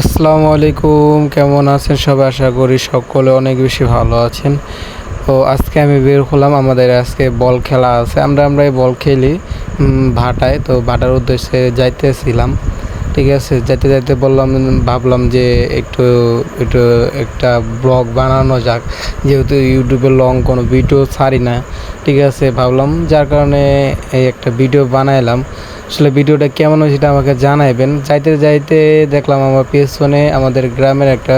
আসসালামু আলাইকুম, কেমন আছেন সবাই? আশা করি সকলে অনেক বেশি ভালো আছেন। তো আজকে আমি বের হলাম, আমাদের আজকে বল খেলা আছে। আমরা আমরা এই বল খেলি ভাটায়। তো ভাটার উদ্দেশ্যে যাইতেছিলাম, ঠিক আছে? যাইতে যাইতে বললাম, ভাবলাম যে একটু একটু একটা ব্লগ বানানো যাক। যেহেতু ইউটিউবে লং কোনো ভিডিও ছাড়ি না, ঠিক আছে? ভাবলাম যার কারণে এই একটা ভিডিও বানাইলাম। আসলে ভিডিওটা কেমন হয়েছে সেটা আমাকে জানাইবেন। যাইতে যাইতে দেখলাম আমার পেছনে আমাদের গ্রামের একটা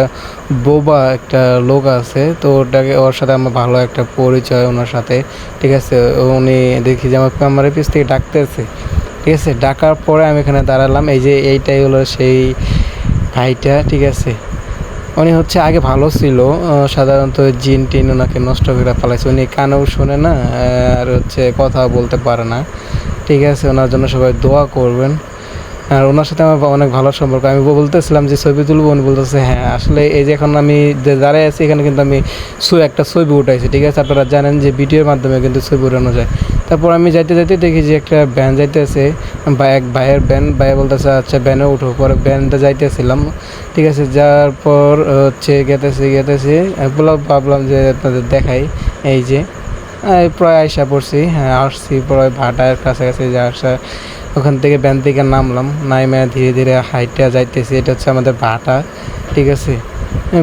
বোবা একটা লোক আছে, তো ওটাকে ওর সাথে আমার ভালো একটা পরিচয় ওনার সাথে, ঠিক আছে? উনি দেখি যে আমার আমার পিছ থেকে ডাকতেছে, ঠিক আছে? ডাকার পরে আমি এখানে দাঁড়ালাম, এই যে এইটাই হলো সেই ভাইটা, ঠিক আছে? উনি হচ্ছে আগে ভালো ছিল সাধারণত জিন টিন ওনাকে নষ্ট করে ফেলাইছে, উনি কানেও শোনে না, আর হচ্ছে কথা বলতে পারে না। ঠিক আছে, ওনার জন্য সবাই দোয়া করবেন। আর ওনার সাথে আমার অনেক ভালো সম্পর্ক। আমি বলতেছিলাম যে ছবি তুলবো, উনি বলতেছে হ্যাঁ আসলে এই যে এখন আমি যে দাঁড়ায় আছি, এখানে কিন্তু আমি একটা ছবি উঠাইছি, ঠিক আছে? আপনারা জানেন যে ভিডিওর মাধ্যমে কিন্তু ছবি উঠানো যায়। তারপর আমি যাইতে যাইতে দেখি যে একটা ব্যান যাইতেছে, বা এক ভাইয়ের ব্যান ভাই বলতেছে আচ্ছা ব্যানে উঠো। পরে ব্যানটা যাইতেছিলাম, ঠিক আছে? যাওয়ার পর হচ্ছে গেতেছি গেতেছি বললাম, ভাবলাম যে আপনাদের দেখাই, এই যে। প্রায় আইসা পড়ছি হ্যাঁ আসছি প্রায় ভাটার কাছাকাছি যে আসা। ওখান থেকে ব্যান থেকে নামলাম, নাইমে ধীরে ধীরে হাইটটা যাইতেছি, এটা হচ্ছে আমাদের ভাটা, ঠিক আছে?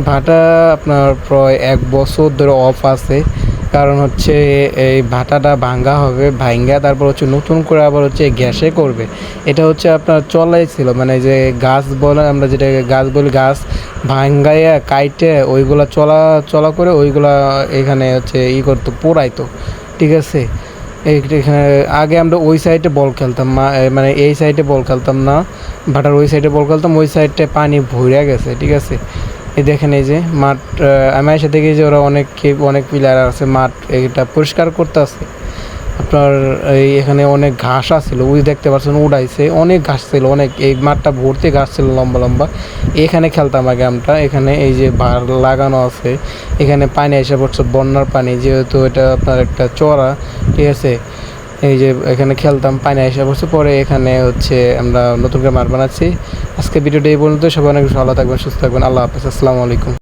ভাটা আপনার প্রায় এক বছর ধরে অফ আছে, কারণ হচ্ছে এই ভাটাটা ভাঙ্গা হবে, ভাঙ্গা, তারপর হচ্ছে নতুন করে আবার হচ্ছে গ্যাসে করবে। এটা হচ্ছে আপনার চলাই ছিল মানে যে গাছ বলে, আমরা যেটা গাছ বলি, গাছ ভাঙ্গাইয়া, কাইটে ওইগুলা চলা চলা করে ওইগুলা এখানে হচ্ছে ই করতো, পোড়াইতো, ঠিক আছে? আগে আমরা ওই সাইডে বল খেলতাম মানে এই সাইডে বল খেলতাম না, ভাটার ওই সাইডে বল খেলতাম, ওই সাইডে পানি ভরে গেছে, ঠিক আছে? এই দেখেন এই যে মাঠ আমি এসে দেখি যে ওরা অনেক অনেক প্লেয়ার আছে, মাঠ এটা পরিষ্কার করতে আছে। আপনার এই এখানে অনেক ঘাস আছিল, ওই দেখতে পাচ্ছেন উড়াইছে, অনেক ঘাস ছিল, অনেক, এই মাঠটা ভর্তি ঘাস ছিল লম্বা লম্বা। এখানে খেলতাম আগে আমরা, এখানে এই যে বার লাগানো আছে, এখানে পানি এসে পড়ছে, বন্যার পানি, যেহেতু এটা আপনার একটা চড়া, ঠিক আছে? এই যে এখানে খেলতাম, পানি এসে পড়ছে, পরে এখানে হচ্ছে আমরা নতুন করে মাঠ বানাচ্ছি। আজকে ভিডিওটা এই পর্যন্ত সবাই অনেক ভালো থাকবেন, সুস্থ থাকবেন, আল্লাহ হাফেজ, আসসালামু আলাইকুম।